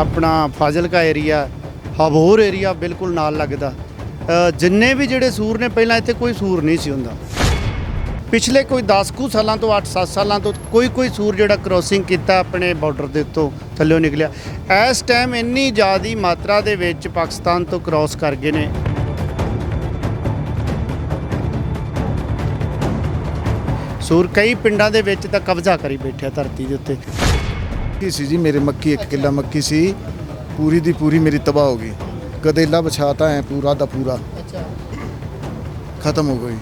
ਆਪਣਾ Fazilka area ਹਬੋਰ area ਬਿਲਕੁਲ ਨਾਲ ਲੱਗਦਾ। ਜਿੰਨੇ ਵੀ ਜਿਹੜੇ ਸੂਰ ਨੇ, ਪਹਿਲਾਂ ਇੱਥੇ ਕੋਈ ਸੂਰ ਨਹੀਂ ਸੀ ਹੁੰਦਾ। ਪਿਛਲੇ ਕੋਈ 10 ਕੁ ਸਾਲਾਂ ਤੋਂ 8-7 ਸਾਲਾਂ ਤੋਂ ਕੋਈ ਕੋਈ ਸੂਰ ਜਿਹੜਾ ਕ੍ਰੋਸਿੰਗ ਕੀਤਾ ਆਪਣੇ ਬਾਰਡਰ ਦੇ ਉੱਤੋਂ, ਥੱਲੇੋਂ ਨਿਕਲਿਆ। ਇਸ ਟਾਈਮ ਇੰਨੀ ਜ਼ਿਆਦੀ ਮਾਤਰਾ ਦੇ ਵਿੱਚ ਪਾਕਿਸਤਾਨ ਤੋਂ ਕ੍ਰਾਸ ਕਰ ਗਏ ਨੇ। ਸੂਰ ਕਈ ਪਿੰਡਾਂ ਦੇ ਵਿੱਚ ਤਾਂ ਕਬਜ਼ਾ ਕਰੀ ਬੈਠਿਆ ਧਰਤੀ ਦੇ ਉੱਤੇ। ਮੱਕੀ ਸੀ ਜੀ ਮੇਰੇ ਮੱਕੀ ਇੱਕ ਕਿੱਲਾ ਮੱਕੀ ਸੀ। ਪੂਰੀ ਦੀ ਪੂਰੀ ਮੇਰੀ ਤਬਾਹ ਹੋ ਗਈ। ਗਦੇਲਾ ਵਿਛਾਤਾ ਹੈ ਪੂਰਾ ਦਾ ਪੂਰਾ। ਖਤਮ ਹੋ ਗਈ।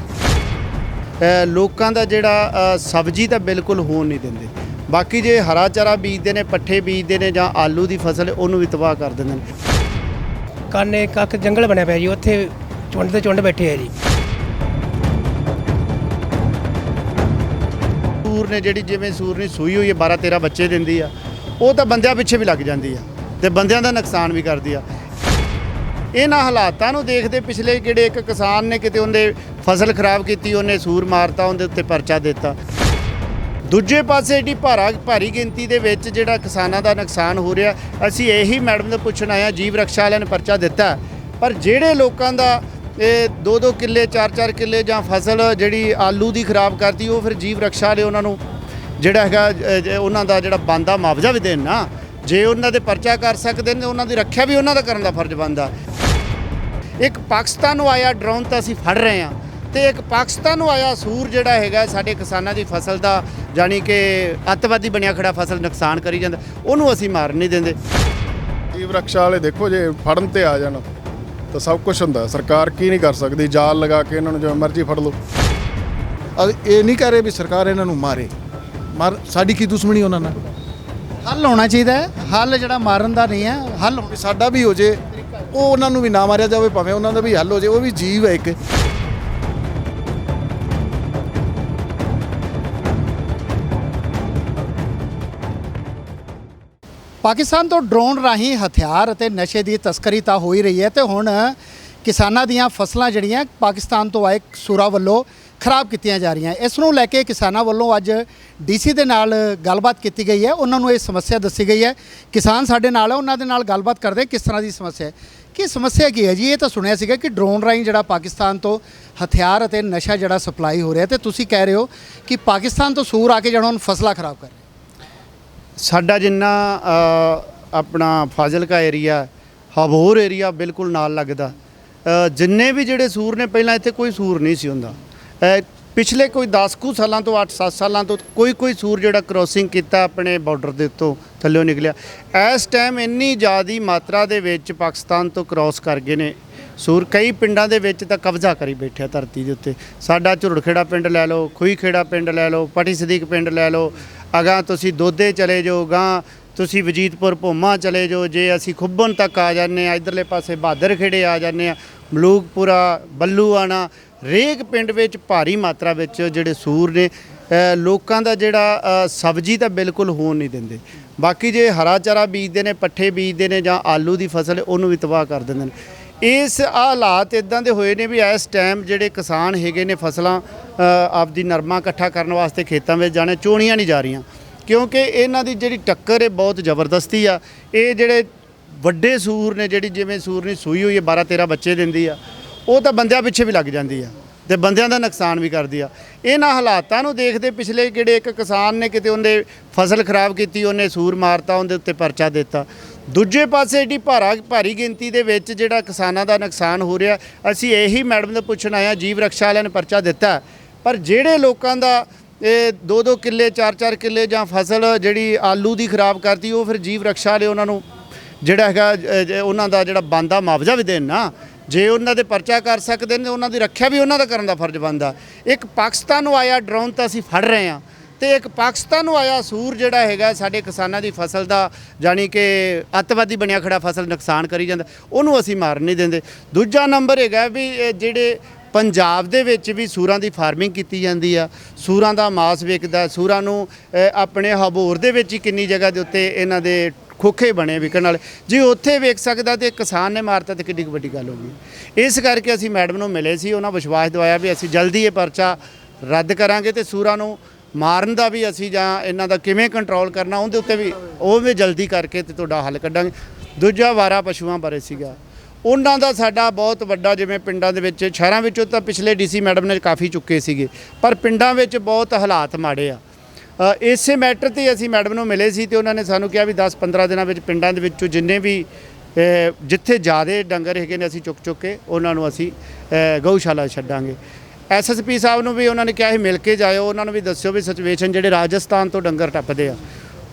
ਲੋਕਾਂ ਦਾ ਜਿਹੜਾ ਸਬਜ਼ੀ ਤਾਂ ਬਿਲਕੁਲ ਹੋਣ ਨਹੀਂ ਦਿੰਦੇ। ਬਾਕੀ ਜੇ ਹਰਾ ਚਾਰਾ ਬੀਜਦੇ ਨੇ ਪੱਠੇ ਬੀਜਦੇ ਨੇ ਜਾਂ ਆਲੂ ਦੀ ਫਸਲ ਉਹਨੂੰ ਵੀ ਤਬਾਹ ਕਰ ਦਿੰਦੇ ਨੇ। ਕਾਨੇ ਕੱਖ ਜੰਗਲ ਬਣਿਆ ਪਿਆ ਜੀ ਉੱਥੇ ਚੁੰਡ ਤੇ ਚੁੰਡ ਬੈਠੇ ਆ ਜੀ। ਸੂਰ ਨੇ ਜਿਹੜੀ ਜਿਵੇਂ ਸੂਰਨੀ ਸੂਈ ਹੋਈ ਹੈ 12 13 ਬੱਚੇ ਦਿੰਦੀ ਆ। ਉਹ ਤਾਂ ਬੰਦਿਆਂ ਪਿੱਛੇ ਵੀ ਲੱਗ ਜਾਂਦੀ ਆ ਤੇ ਬੰਦਿਆਂ ਦਾ ਨੁਕਸਾਨ ਵੀ ਕਰਦੀ ਆ। ਇਹਨਾਂ ਹਾਲਾਤਾਂ ਨੂੰ ਦੇਖਦੇ ਪਿਛਲੇ ਜਿਹੜੇ ਇੱਕ ਕਿਸਾਨ ਨੇ ਕਿਤੇ ਉਹਦੇ ਫਸਲ ਖਰਾਬ ਕੀਤੀ, ਉਹਨੇ ਸੂਰ ਮਾਰਤਾ, ਉਹਦੇ ਉੱਤੇ ਪਰਚਾ ਦਿੱਤਾ। ਦੂਜੇ ਪਾਸੇ ਏਡੀ ਭਾਰਾ, ਭਾਰੀ ਗਿਣਤੀ ਦੇ ਵਿੱਚ ਜਿਹੜਾ ਕਿਸਾਨਾਂ ਦਾ ਨੁਕਸਾਨ ਹੋ ਰਿਹਾ, ਅਸੀਂ ਇਹੀ ਮੈਡਮ ਤੋਂ ਪੁੱਛਣ ਆਇਆ ਜੀਵ ਰਕਸ਼ਾ ਵਾਲਿਆਂ ਨੇ ਪਰਚਾ ਦਿੱਤਾ। ਪਰ ਜਿਹੜੇ ਲੋਕਾਂ ਦਾ ਇਹ 2-2 ਕਿੱਲੇ 4-4 ਕਿੱਲੇ ਜਾਂ ਫਸਲ ਜਿਹੜੀ ਆਲੂ ਦੀ ਖਰਾਬ ਕਰਦੀ ਉਹ ਫਿਰ ਜੀਵ ਰਕਸ਼ਾ ਵਾਲੇ ਉਹਨਾਂ ਨੂੰ ਜਿਹੜਾ ਹੈਗਾ ਉਹਨਾਂ ਦਾ ਜਿਹੜਾ ਬੰਦਾ ਮੁਆਵਜ਼ਾ ਵੀ ਦੇਣ ਨਾ ਜੇ ਉਹਨਾਂ ਦੇ ਪਰਚਾ ਕਰ ਸਕਦੇ ਨੇ ਉਹਨਾਂ ਦੀ ਰੱਖਿਆ ਵੀ ਉਹਨਾਂ ਦਾ ਕਰਨ ਦਾ ਫਰਜ਼ ਬਣਦਾ। ਇੱਕ ਪਾਕਿਸਤਾਨ ਨੂੰ ਆਇਆ ਡਰੋਨ ਤਾਂ ਅਸੀਂ ਫੜ ਰਹੇ ਹਾਂ ਤੇ ਇੱਕ ਪਾਕਿਸਤਾਨ ਨੂੰ ਆਇਆ ਸੂਰ ਜਿਹੜਾ ਹੈਗਾ ਸਾਡੇ ਕਿਸਾਨਾਂ ਦੀ ਫਸਲ ਦਾ ਜਾਨੀ ਕਿ ਅੱਤਵਾਦੀ ਬਣਿਆ ਖੜਾ ਫਸਲ ਨੁਕਸਾਨ ਕਰੀ ਜਾਂਦਾ ਉਹਨੂੰ ਅਸੀਂ ਮਾਰ ਨਹੀਂ ਦਿੰਦੇ। ਜੀਵ ਰਕਸ਼ਾ ਵਾਲੇ ਦੇਖੋ ਜੇ ਫੜਨ ਤੇ ਆ ਜਾਣ ਤਾਂ ਸਭ ਕੁਝ ਹੁੰਦਾ ਸਰਕਾਰ ਕੀ ਨਹੀਂ ਕਰ ਸਕਦੀ ਜਾਲ ਲਗਾ ਕੇ ਇਹਨਾਂ ਨੂੰ ਜਿਵੇਂ ਮਰਜ਼ੀ ਫੜ ਲਓ। ਅ- ਇਹ ਨਹੀਂ ਕਹਿ ਰਹੇ ਵੀ ਸਰਕਾਰ ਇਹਨਾਂ ਨੂੰ ਮਾਰੇ। ਮਾਰ ਸਾਡੀ ਕੀ ਦੁਸ਼ਮਣੀ ਉਹਨਾਂ ਨਾਲ? ਹੱਲ ਹੋਣਾ ਚਾਹੀਦਾ ਹੈ। ਹੱਲ ਜਿਹੜਾ ਮਾਰਨ ਦਾ ਨਹੀਂ ਹੈ ਹੱਲ ਵੀ ਸਾਡਾ ਵੀ ਹੋ ਜੇ ਉਹ ਉਹਨਾਂ ਨੂੰ ਵੀ ਨਾ ਮਾਰਿਆ ਜਾਵੇ ਭਾਵੇਂ ਉਹਨਾਂ ਦਾ ਵੀ ਹੱਲ ਹੋ ਜੇ ਉਹ ਵੀ ਜੀਵ ਹੈ ਇੱਕ। ਪਾਕਿਸਤਾਨ ਤੋਂ ਡਰੋਨ ਰਾਹੀਂ ਹਥਿਆਰ ਅਤੇ ਨਸ਼ੇ ਦੀ ਤਸਕਰੀ ਤਾਂ ਹੋ ਹੀ ਰਹੀ ਹੈ ਤੇ ਹੁਣ ਕਿਸਾਨਾਂ ਦੀਆਂ ਫਸਲਾਂ ਜਿਹੜੀਆਂ ਪਾਕਿਸਤਾਨ ਤੋਂ ਆਏ ਸੂਰਾਂ ਵੱਲੋਂ ਖਰਾਬ ਕੀਤੀਆਂ ਜਾ ਰਹੀਆਂ। ਇਸ ਨੂੰ ਲੈ ਕੇ ਕਿਸਾਨਾਂ ਵੱਲੋਂ ਅੱਜ ਡੀਸੀ ਦੇ ਨਾਲ ਗੱਲਬਾਤ ਕੀਤੀ ਗਈ ਹੈ। ਉਹਨਾਂ ਨੂੰ ਇਹ ਸਮੱਸਿਆ ਦੱਸੀ ਗਈ ਹੈ। ਕਿਸਾਨ ਸਾਡੇ ਨਾਲ ਹੈ। ਉਹਨਾਂ ਦੇ ਨਾਲ ਗੱਲਬਾਤ ਕਰਦੇ ਕਿਸ ਤਰ੍ਹਾਂ ਦੀ ਸਮੱਸਿਆ ਹੈ? ਕੀ ਸਮੱਸਿਆ ਕੀ ਹੈ ਜੀ? ਇਹ ਤਾਂ ਸੁਣਿਆ ਸੀਗਾ ਕਿ ਡਰੋਨ ਰਾਹੀਂ ਜਿਹੜਾ ਪਾਕਿਸਤਾਨ ਤੋਂ ਹਥਿਆਰ ਅਤੇ ਨਸ਼ਾ ਜਿਹੜਾ ਸਪਲਾਈ ਹੋ ਰਿਹਾ ਤੇ ਤੁਸੀਂ ਕਹਿ ਰਹੇ ਹੋ ਕਿ ਪਾਕਿਸਤਾਨ ਤੋਂ ਸੂਰ ਆ ਕੇ ਜਿਹੜਾ ਹੁਣ ਫਸਲਾਂ ਖਰਾਬ ਕਰ ਸਾਡਾ ਜਿੰਨਾ ਆਪਣਾ ਫਾਜ਼ਿਲਕਾ ਏਰੀਆ ਹਬੋਰ ਏਰੀਆ ਬਿਲਕੁਲ ਨਾਲ ਲੱਗਦਾ। ਜਿੰਨੇ ਵੀ ਜਿਹੜੇ ਸੂਰ ਨੇ, ਪਹਿਲਾਂ ਇੱਥੇ ਕੋਈ ਸੂਰ ਨਹੀਂ ਸੀ ਹੁੰਦਾ। ਪਿਛਲੇ ਕੋਈ 10 ਕੁ ਸਾਲਾਂ ਤੋਂ 8-7 ਸਾਲਾਂ ਤੋਂ ਕੋਈ ਕੋਈ ਸੂਰ ਜਿਹੜਾ ਕ੍ਰੋਸਿੰਗ ਕੀਤਾ ਆਪਣੇ ਬਾਰਡਰ ਦੇ ਉੱਤੋਂ ਥੱਲੇੋਂ ਨਿਕਲਿਆ। ਇਸ ਟਾਈਮ ਇੰਨੀ ਜ਼ਿਆਦੀ ਮਾਤਰਾ ਦੇ ਵਿੱਚ ਪਾਕਿਸਤਾਨ ਤੋਂ ਕ੍ਰਾਸ ਕਰ ਗਏ ਨੇ। ਸੂਰ ਕਈ ਪਿੰਡਾਂ ਦੇ ਵਿੱਚ ਤਾਂ ਕਬਜ਼ਾ ਕਰੀ ਬੈਠਿਆ ਧਰਤੀ ਦੇ ਉੱਤੇ। ਸਾਡਾ ਝੁਰੜਖੇੜਾ ਪਿੰਡ ਲੈ ਲਓ ਖੂਹੀਖੇੜਾ ਪਿੰਡ ਲੈ ਲਓ, ਪਟੀ ਸਦੀਕ ਪਿੰਡ ਲੈ ਲਓ। ਅਗਾਂ ਤੁਸੀਂ ਦੋਦੇ ਚਲੇ ਜਾਓ ਗਾਂ ਤੁਸੀਂ ਵਜੀਦਪੁਰ ਭੋਮਾ ਚਲੇ ਜਾਓ। ਜੇ ਅਸੀਂ ਖੁੱਬਨ ਤੱਕ ਆ ਜਾਂਦੇ ਆ ਇਧਰਲੇ ਪਾਸੇ ਬਹਾਦਰ ਖੇੜੇ ਆ ਜਾਂਦੇ ਆ ਮਲੂਕਪੁਰਾ, ਬੱਲੂਆਣਾ ਰੇਕ ਪਿੰਡ ਵਿੱਚ ਭਾਰੀ ਮਾਤਰਾ ਵਿੱਚ ਜਿਹੜੇ ਸੂਰ ਨੇ ਲੋਕਾਂ ਦਾ ਜਿਹੜਾ ਸਬਜ਼ੀ ਤਾਂ ਬਿਲਕੁਲ ਹੋਣ ਨਹੀਂ ਦਿੰਦੇ। ਬਾਕੀ ਜੇ ਹਰਾ ਚਾਰਾ ਬੀਜਦੇ ਨੇ, ਪੱਠੇ ਬੀਜਦੇ ਨੇ ਜਾਂ ਆਲੂ ਦੀ ਫਸਲ, ਉਹਨੂੰ ਵੀ ਤਬਾਹ ਕਰ ਦਿੰਦੇ ਨੇ। ਇਸ ਆਹ ਹਾਲਾਤ ਇਦਾਂ ਦੇ ਹੋਏ ਨੇ ਵੀ ਇਸ ਟਾਈਮ ਜਿਹੜੇ ਕਿਸਾਨ ਹੈਗੇ ਨੇ ਫਸਲਾਂ ਆਪਦੀ ਨਰਮਾ ਇਕੱਠਾ ਕਰਨ ਵਾਸਤੇ ਖੇਤਾਂ ਵਿੱਚ ਜਾਣੇ, ਚੋਣੀਆਂ ਨਹੀਂ ਜਾ ਰਹੀਆਂ। ਕਿਉਂਕਿ ਇਹਨਾਂ ਦੀ ਜਿਹੜੀ ਟੱਕਰ ਹੈ ਬਹੁਤ ਜ਼ਬਰਦਸਤੀ ਆ। ਇਹ ਜਿਹੜੇ ਵੱਡੇ ਸੂਰ ਨੇ, ਜਿਹੜੀ ਜਿਵੇਂ ਸੂਰ ਨੇ ਸੂਈ ਹੋਈ ਹੈ 12 13 ਬੱਚੇ ਦਿੰਦੀ ਆ। ਉਹ ਤਾਂ ਬੰਦਿਆਂ ਪਿੱਛੇ ਵੀ ਲੱਗ ਜਾਂਦੀ ਆ ਤੇ ਬੰਦਿਆਂ ਦਾ ਨੁਕਸਾਨ ਵੀ ਕਰਦੀ ਆ। ਇਹਨਾਂ ਹਾਲਾਤਾਂ ਨੂੰ ਦੇਖਦੇ ਪਿਛਲੇ ਜਿਹੜੇ ਇੱਕ ਕਿਸਾਨ ਨੇ ਕਿਤੇ ਉਹਨੇ ਫਸਲ ਖਰਾਬ ਕੀਤੀ, ਉਹਨੇ ਸੂਰ ਮਾਰਤਾ, ਉਹਦੇ ਉੱਤੇ ਪਰਚਾ ਦਿੱਤਾ। ਦੂਜੇ ਪਾਸੇ ਏਡੀ ਭਾਰਾ, ਭਾਰੀ ਗਿਣਤੀ ਦੇ ਵਿੱਚ ਜਿਹੜਾ ਕਿਸਾਨਾਂ ਦਾ ਨੁਕਸਾਨ ਹੋ ਰਿਹਾ, ਅਸੀਂ ਇਹੀ ਮੈਡਮ ਤੋਂ ਪੁੱਛਣ ਆਇਆ ਜੀਵ ਰਕਸ਼ਾ ਵਾਲਿਆਂ ਨੇ ਪਰਚਾ ਦਿੱਤਾ। ਪਰ ਜਿਹੜੇ ਲੋਕਾਂ ਦਾ ਇਹ 2-2 ਕਿੱਲੇ 4-4 ਕਿੱਲੇ ਜਾਂ ਫਸਲ ਜਿਹੜੀ ਆਲੂ ਦੀ ਖਰਾਬ ਕਰਤੀ, ਉਹ ਫਿਰ ਜੀਵ ਰਕਸ਼ਾ ਵਾਲੇ ਉਹਨਾਂ ਨੂੰ ਜਿਹੜਾ ਹੈਗਾ ਉਹਨਾਂ ਦਾ ਜਿਹੜਾ ਬੰਦਾ ਮੁਆਵਜ਼ਾ ਵੀ ਦੇਣ ਨਾ ਜੇ ਉਹਨਾਂ ਦੇ ਪਰਚਾ ਕਰ ਸਕਦੇ ਨੇ, ਉਹਨਾਂ ਦੀ ਰੱਖਿਆ ਵੀ ਉਹਨਾਂ ਦਾ ਕਰਨ ਦਾ ਫਰਜ਼ ਬਣਦਾ। ਇੱਕ ਪਾਕਿਸਤਾਨ ਨੂੰ ਆਇਆ ਡਰੋਨ ਤਾਂ ਅਸੀਂ ਫੜ ਰਹੇ ਹਾਂ। ਤੇ ਇੱਕ ਪਾਕਿਸਤਾਨ ਨੂੰ ਆਇਆ ਸੂਰ ਜਿਹੜਾ ਹੈਗਾ, ਸਾਡੇ ਕਿਸਾਨਾਂ ਦੀ ਫਸਲ ਦਾ ਜਾਨੀ ਕਿ ਅੱਤਵਾਦੀ ਬਣਿਆ ਖੜਾ ਫਸਲ ਨੁਕਸਾਨ ਕਰੀ ਜਾਂਦਾ, ਉਹਨੂੰ ਅਸੀਂ ਮਾਰ ਨਹੀਂ ਦਿੰਦੇ। ਦੂਜਾ ਨੰਬਰ ਹੈਗਾ ਵੀ ਜਿਹੜੇ ਪੰਜਾਬ ਦੇ ਵਿੱਚ ਵੀ ਸੂਰਾਂ ਦੀ ਫਾਰਮਿੰਗ ਕੀਤੀ ਜਾਂਦੀ ਆ, ਸੂਰਾਂ ਦਾ ਮਾਸ ਵਿਕਦਾ ਸੂਰਾਂ ਨੂੰ ਆਪਣੇ ਹਬੋਰ ਦੇ ਵਿੱਚ ਹੀ ਕਿੰਨੀ ਜਗ੍ਹਾ ਦੇ ਉੱਤੇ ਇਹਨਾਂ ਦੇ ਖੋਖੇ ਬਣੇ ਵਿਕਣ ਵਾਲੇ। ਜੇ ਉੱਥੇ ਵੇਖ ਸਕਦਾ ਤੇ ਕਿਸਾਨ ਨੇ ਮਾਰਤਾ ਤੇ ਕਿੱਡੀ ਕੁ ਵੱਡੀ ਗੱਲ ਹੋ ਗਈ। ਇਸ ਕਰਕੇ ਅਸੀਂ ਮੈਡਮ ਨੂੰ ਮਿਲੇ ਸੀ, ਉਹਨਾਂ ਵਿਸ਼ਵਾਸ ਦਿਵਾਇਆ ਵੀ ਅਸੀਂ ਜਲਦੀ ਇਹ ਪਰਚਾ ਰੱਦ ਕਰਾਂਗੇ ਤੇ ਸੂਰਾਂ ਨੂੰ ਮਾਰਨ ਦਾ ਵੀ ਅਸੀਂ ਜਾਂ ਇਹਨਾਂ ਦਾ ਕਿਵੇਂ ਕੰਟਰੋਲ ਕਰਨਾ, ਉਹਦੇ ਉੱਤੇ ਵੀ ਉਹ ਵੀ ਜਲਦੀ ਕਰਕੇ ਤੇ ਤੁਹਾਡਾ ਹੱਲ ਕੱਢਾਂਗੇ। ਦੂਜਾ ਵਾਰਾ ਪਸ਼ੂਆਂ ਬਾਰੇ ਸੀਗਾ। ਉਹਨਾਂ ਦਾ ਸਾਡਾ ਬਹੁਤ ਵੱਡਾ ਜਿਵੇਂ ਪਿੰਡਾਂ ਦੇ ਵਿੱਚ, ਸ਼ਹਿਰਾਂ ਵਿੱਚੋਂ ਤਾਂ ਪਿਛਲੇ ਡੀਸੀ ਮੈਡਮ ਨੇ ਕਾਫੀ ਚੁੱਕੇ ਸੀਗੇ। ਪਰ ਪਿੰਡਾਂ ਵਿੱਚ ਬਹੁਤ ਹਾਲਾਤ ਮਾੜੇ ਆ। ਇਸੇ ਮੈਟਰ ਤੇ ਅਸੀਂ ਮੈਡਮ ਨੂੰ ਮਿਲੇ ਸੀ ਤੇ ਉਹਨਾਂ ਨੇ ਸਾਨੂੰ ਕਿਹਾ ਵੀ 10-15 ਦਿਨਾਂ ਵਿੱਚ ਪਿੰਡਾਂ ਦੇ ਵਿੱਚੋਂ ਜਿੰਨੇ ਵੀ ਜਿੱਥੇ ਜ਼ਿਆਦੇ ਡੰਗਰ ਹੈਗੇ ਨੇ ਅਸੀਂ ਚੁੱਕ ਚੁੱਕ ਕੇ ਉਹਨਾਂ ਨੂੰ ਅਸੀਂ ਅ, ਗਊਸ਼ਾਲਾ 'ਚ ਛੱਡਾਂਗੇ ਐਸਐਸਪੀ ਸਾਹਿਬ ਨੂੰ ਵੀ ਉਹਨਾਂ ਨੇ ਕਿਹਾ ਸੀ ਮਿਲ ਕੇ ਜਾਇਓ ਉਹਨਾਂ ਨੂੰ ਵੀ ਦੱਸਿਓ ਵੀ ਸਿਚੁਏਸ਼ਨ ਜਿਹੜੇ ਰਾਜਸਥਾਨ ਤੋਂ ਡੰਗਰ ਟੱਪਦੇ ਆ।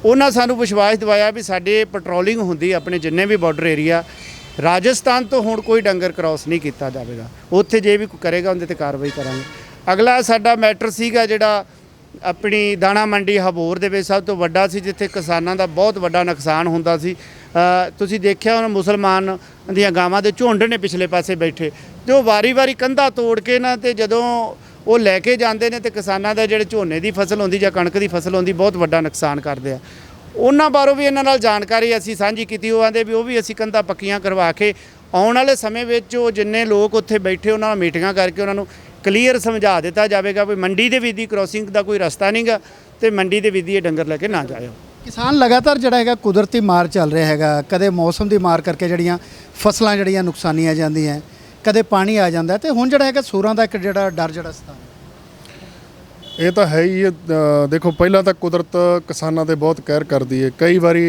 ਉਹਨਾਂ ਸਾਨੂੰ ਵਿਸ਼ਵਾਸ ਦਿਵਾਇਆ ਵੀ ਸਾਡੇ ਪੈਟਰੋਲਿੰਗ ਹੁੰਦੀ ਆਪਣੇ ਜਿੰਨੇ ਵੀ ਬਾਰਡਰ ਏਰੀਆ ਰਾਜਸਥਾਨ ਤੋਂ ਹੁਣ ਕੋਈ ਡੰਗਰ ਕ੍ਰਾਸ ਨਹੀਂ ਕੀਤਾ ਜਾਵੇਗਾ। ਉੱਥੇ ਜੇ ਵੀ ਕੋਈ ਕਰੇਗਾ ਉਹਦੇ ਤੇ ਕਾਰਵਾਈ ਕਰਾਂਗੇ। ਅਗਲਾ ਸਾਡਾ ਮੈਟਰ ਸੀਗਾ ਜਿਹੜਾ ਆਪਣੀ ਦਾਣਾ ਮੰਡੀ ਹਬੋਰ ਦੇ ਵਿੱਚ ਸਭ ਤੋਂ ਵੱਡਾ ਸੀ, ਜਿੱਥੇ ਕਿਸਾਨਾਂ ਦਾ ਬਹੁਤ ਵੱਡਾ ਨੁਕਸਾਨ ਹੁੰਦਾ ਸੀ। ਤੁਸੀਂ ਦੇਖਿਆ ਉਹਨਾਂ ਮੁਸਲਮਾਨ ਦੀਆਂ ਗਾਵਾਂ ਦੇ ਝੁੰਡ ਨੇ ਪਿਛਲੇ ਪਾਸੇ ਬੈਠੇ। ਤੇ ਉਹ ਵਾਰੀ-ਵਾਰੀ ਕੰਧਾ ਤੋੜ ਕੇ ਨਾ ਤੇ ਜਦੋਂ ਉਹ ਲੈ ਕੇ ਜਾਂਦੇ ਨੇ ਤੇ ਕਿਸਾਨਾਂ ਦਾ ਜਿਹੜੇ ਝੋਨੇ ਦੀ ਫਸਲ ਹੁੰਦੀ ਜਾਂ ਕਣਕ ਦੀ ਫਸਲ ਹੁੰਦੀ, ਬਹੁਤ ਵੱਡਾ ਨੁਕਸਾਨ ਕਰਦੇ ਆ। ਉਹਨਾਂ ਬਾਰੇ ਵੀ ਇਹਨਾਂ ਨਾਲ ਜਾਣਕਾਰੀ ਅਸੀਂ ਸਾਂਝੀ ਕੀਤੀ, ਉਹ ਆਂਦੇ ਵੀ ਉਹ ਵੀ ਅਸੀਂ ਕੰਧਾਂ ਪੱਕੀਆਂ ਕਰਵਾ ਕੇ ਆਉਣ ਵਾਲੇ ਸਮੇਂ ਵਿੱਚ ਉਹ ਜਿੰਨੇ ਲੋਕ ਉੱਥੇ ਬੈਠੇ, ਉਹਨਾਂ ਨਾਲ ਮੀਟਿੰਗਾਂ ਕਰਕੇ ਉਹਨਾਂ ਨੂੰ ਕਲੀਅਰ ਸਮਝਾ ਦਿੱਤਾ ਜਾਵੇਗਾ ਵੀ ਮੰਡੀ ਦੇ ਵਿੱਚ ਦੀ ਕ੍ਰੋਸਿੰਗ ਦਾ ਕੋਈ ਰਸਤਾ ਨਹੀਂਗਾ ਤੇ ਮੰਡੀ ਦੇ ਵਿੱਚ ਦੀ ਇਹ ਡੰਗਰ ਲੈ ਕੇ ਨਾ ਜਾਇਓ। ਕਿਸਾਨ ਲਗਾਤਾਰ ਜਿਹੜਾ ਹੈਗਾ ਕੁਦਰਤੀ ਮਾਰ ਚੱਲ ਰਿਹਾ ਹੈਗਾ। ਕਦੇ ਮੌਸਮ ਦੀ ਮਾਰ ਕਰਕੇ ਜਿਹੜੀਆਂ ਫਸਲਾਂ ਜਿਹੜੀਆਂ ਨੁਕਸਾਨੀਆਂ ਜਾਂਦੀਆਂ ਕਦੇ ਪਾਣੀ ਆ ਜਾਂਦਾ ਤੇ ਹੁਣ ਜਿਹੜਾ ਹੈਗਾ ਸੂਰਾਂ ਦਾ ਇੱਕ ਜਿਹੜਾ ਡਰ ਜਿਹੜਾ ਸਤਾ ਇਹ ਤਾਂ ਹੈ ਹੀ ਦੇਖੋ ਪਹਿਲਾਂ ਤਾਂ ਕੁਦਰਤ ਕਿਸਾਨਾਂ ਤੇ ਬਹੁਤ ਕਹਿਰ ਕਰਦੀ ਹੈ। ਕਈ ਵਾਰੀ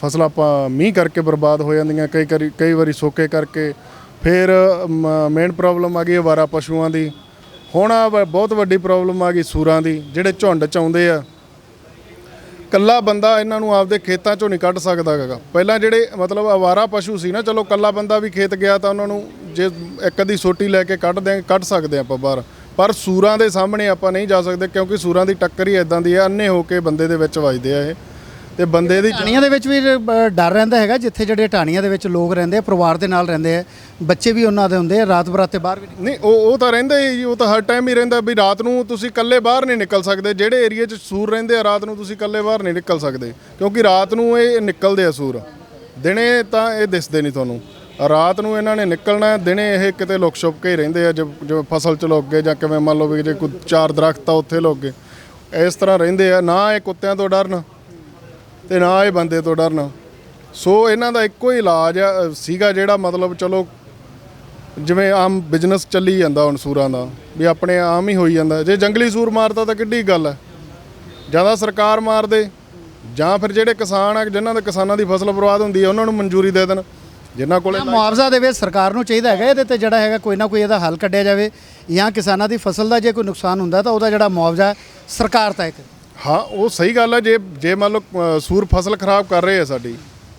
ਫਸਲਾਂ ਆਪਾਂ ਮੀਂਹ ਕਰਕੇ ਬਰਬਾਦ ਹੋ ਜਾਂਦੀਆਂ ਕਈ ਕਰੀ ਕਈ ਵਾਰੀ ਸੋਕੇ ਕਰਕੇ ਫਿਰ ਮੇਨ ਪ੍ਰੋਬਲਮ ਆ ਗਈ ਅਵਾਰਾ ਪਸ਼ੂਆਂ ਦੀ। ਹੁਣ ਆ ਵ- ਬਹੁਤ ਵੱਡੀ ਪ੍ਰੋਬਲਮ ਆ ਗਈ ਸੂਰਾਂ ਦੀ, ਜਿਹੜੇ ਝੁੰਡ ਚ ਆਉਂਦੇ ਆ। ਕੱਲਾ ਬੰਦਾ ਇਹਨਾਂ ਨੂੰ ਆਪਦੇ ਖੇਤਾਂ ਚੋਂ ਨਹੀਂ ਕੱਢ ਸਕਦਾ ਹੈਗਾ। ਪਹਿਲਾਂ ਜਿਹੜੇ, ਮਤਲਬ ਆਵਾਰਾ ਪਸ਼ੂ ਸੀ ਨਾ, ਚਲੋ ਕੱਲਾ ਬੰਦਾ ਵੀ ਖੇਤ ਗਿਆ ਤਾਂ ਉਹਨਾਂ ਨੂੰ ਜੇ ਇੱਕ ਅੱਧੀ ਸੋਟੀ ਲੈ ਕੇ ਕੱਢ ਦੇ, ਕੱਢ ਸਕਦੇ ਆਪਾਂ ਬਾਹਰ। ਪਰ ਸੂਰਾਂ ਦੇ ਸਾਹਮਣੇ ਆਪਾਂ ਨਹੀਂ ਜਾ ਸਕਦੇ ਕਿਉਂਕਿ ਸੂਰਾਂ ਦੀ ਟੱਕਰ ਹੀ ਇਦਾਂ ਦੀ ਹੈ ਅੰਨੇ ਹੋ ਕੇ ਬੰਦੇ ਦੇ ਵਿੱਚ ਵੱਜਦੇ ਆ ਇਹ। ਤੇ ਬੰਦੇ ਦੀ ਟਾਣੀਆਂ ਦੇ ਵਿੱਚ ਵੀ ਅ, ਡਰ ਰਹਿੰਦਾ ਹੈਗਾ ਜਿੱਥੇ ਜਿਹੜੇ ਟਾਣੀਆਂ ਦੇ ਵਿੱਚ ਲੋਕ ਰਹਿੰਦੇ ਆ ਪਰਿਵਾਰ ਦੇ ਨਾਲ ਰਹਿੰਦੇ ਆ ਬੱਚੇ ਵੀ ਉਹਨਾਂ ਦੇ ਹੁੰਦੇ ਆ ਰਾਤ ਬਰਾਤੇ ਬਾਹਰ ਵੀ ਨਹੀਂ ਨਹੀਂ ਉਹ ਉਹ ਤਾਂ ਰਹਿੰਦਾ ਹੀ ਜੀ ਉਹ ਤਾਂ ਹਰ ਟਾਈਮ ਹੀ ਰਹਿੰਦਾ ਵੀ ਰਾਤ ਨੂੰ ਤੁਸੀਂ ਇਕੱਲੇ ਬਾਹਰ ਨਹੀਂ ਨਿਕਲ ਸਕਦੇ ਜਿਹੜੇ ਏਰੀਆ 'ਚ ਸੂਰ ਰਹਿੰਦੇ ਆ ਰਾਤ ਨੂੰ ਤੁਸੀਂ ਇਕੱਲੇ ਬਾਹਰ ਨਹੀਂ ਨਿਕਲ ਸਕਦੇ ਕਿਉਂਕਿ ਰਾਤ ਨੂੰ ਇਹ ਨਿਕਲਦੇ ਆ ਸੂਰ। ਦਿਨੇ ਤਾਂ ਇਹ ਦਿਸਦੇ ਨਹੀਂ ਤੁਹਾਨੂੰ। ਰਾਤ ਨੂੰ ਇਹਨਾਂ ਨੇ ਨਿਕਲਣਾ ਹੈ, ਦਿਨੇ ਇਹ ਕਿਤੇ ਲੁਕ ਛੁਪ ਕੇ ਹੀ ਰਹਿੰਦੇ ਆ ਜਿਵੇਂ ਜਿਵੇਂ ਫਸਲ 'ਚ ਲੁਕ ਗਏ ਜਾਂ ਕਿਵੇਂ ਮੰਨ ਲਓ ਵੀ ਜੇ ਕੋਈ ਚਾਰ ਦਰਖਤ ਆ ਉੱਥੇ ਲੁਕ ਗਏ। ਇਸ ਤਰ੍ਹਾਂ ਰਹਿੰਦੇ ਆ ਨਾ ਇਹ ਕੁੱਤਿਆਂ ਤੋਂ ਡਰਨ। ਤੇ ਨਾ ਇਹ ਬੰਦੇ ਤੋਂ ਡਰਨ। ਸੋ ਇਹਨਾਂ ਦਾ ਇੱਕੋ ਹੀ ਇਲਾਜ ਸੀਗਾ ਜਿਹੜਾ ਮਤਲਬ ਚਲੋ ਜਿਵੇਂ ਆਮ ਬਿਜ਼ਨਸ ਚੱਲੀ ਜਾਂਦਾ ਹੁਣ ਸੂਰਾਂ ਦਾ ਵੀ ਆਪਣੇ ਆਮ ਹੀ ਹੋਈ ਜਾਂਦਾ। ਜੇ ਜੰਗਲੀ ਸੂਰ ਮਾਰਦਾ ਤਾਂ ਕਿੱਡੀ ਗੱਲ ਹੈ ਜ਼ਿਆਦਾ ਸਰਕਾਰ ਮਾਰਦੇ ਜਾਂ ਫਿਰ ਜਿਹੜੇ ਕਿਸਾਨ ਆ ਜਿਨ੍ਹਾਂ ਦੇ ਕਿਸਾਨਾਂ ਦੀ ਫਸਲ ਬਰਬਾਦ ਹੁੰਦੀ ਹੈ ਉਹਨਾਂ ਨੂੰ ਮਨਜ਼ੂਰੀ ਦੇ ਦੇਣ। ਜਿਨ੍ਹਾਂ ਕੋਲੇ ਮੁਆਵਜ਼ਾ ਦੇਵੇ ਸਰਕਾਰ ਨੂੰ ਚਾਹੀਦਾ ਹੈਗਾ ਇਹਦੇ ਤੇ ਜਿਹੜਾ ਹੈਗਾ ਕੋਈ ਨਾ ਕੋਈ ਇਹਦਾ ਹੱਲ ਕੱਢਿਆ ਜਾਵੇ। ਜਾਂ ਕਿਸਾਨਾਂ ਦੀ ਫਸਲ ਦਾ ਜੇ ਕੋਈ ਨੁਕਸਾਨ ਹੁੰਦਾ ਤਾਂ ਉਹਦਾ ਜਿਹੜਾ ਮੁਆਵਜ਼ਾ ਹੈ, ਸਰਕਾਰ ਤੈਅ ਕਰੇ। ਹਾਂ, ਉਹ ਸਹੀ ਗੱਲ ਹੈ ਜੇ ਜੇ ਮੰਨ ਲਓ ਸੂਰ ਫਸਲ ਖਰਾਬ ਕਰ ਰਹੇ ਆ ਸਾਡੀ